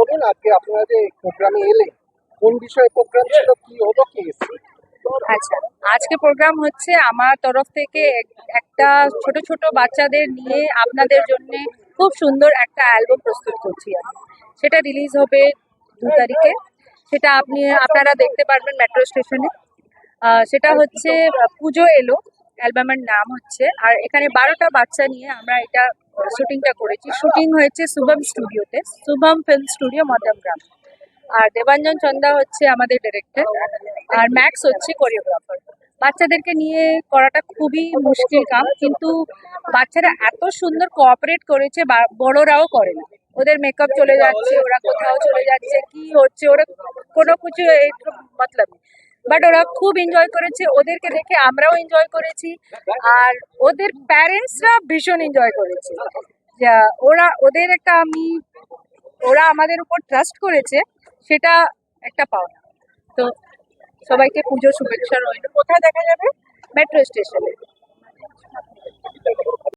আজকে আপনারা যে প্রোগ্রামে এলে কোন বিষয়ে প্রোগ্রাম ছিল, কি হলো, কি আচ্ছা আজকে প্রোগ্রাম হচ্ছে আমার তরফ থেকে এক- একটা ছোট ছোট বাচ্চাদের নিয়ে আপনাদের জন্য খুব সুন্দর একটা অ্যালবাম প্রস্তুত করছি আমি। সেটা রিলিজ হবে দু তারিখে। সেটা আপনি, আপনারা দেখতে পারবেন মেট্রো স্টেশনে সেটা হচ্ছে পুজো এলো। অ্যালবামের নাম হচ্ছে। আর এখানে বারোটা বাচ্চা নিয়ে আমরা এটা শুটিংটা করেছি। শুটিং হয়েছে শুভম স্টুডিওতে, শুভম ফিল্ম স্টুডিও মধ্যমগ্রাম আর দেবাঞ্জন চন্দা হচ্ছে আমাদের ডিরেক্টর আর ম্যাক্স হচ্ছে কোরিওগ্রাফার বাচ্চাদেরকে নিয়ে করাটা খুবই মুশকিল কাম, কিন্তু বাচ্চারা এত সুন্দর কোঅপারেট করেছে বড়রাও করে না। ওদের মেকআপ চলে যাচ্ছে, ওরা কোথাও চলে যাচ্ছে, কি হচ্ছে, ওরা কোনো কিছু মতলব বাট ওরা খুব এনজয় করেছে। ওদেরকে দেখে আমরাও এনজয় করেছি। আর ওদের প্যারেন্টসরা ভীষণ এনজয় করেছে। ওরা, ওদের একটা আমি, ওরা আমাদের উপর ট্রাস্ট করেছে, সেটা একটা পাওনা। তো সবাইকে পুজোর শুভেচ্ছা রইল। কোথায় দেখা যাবে? মেট্রো স্টেশনে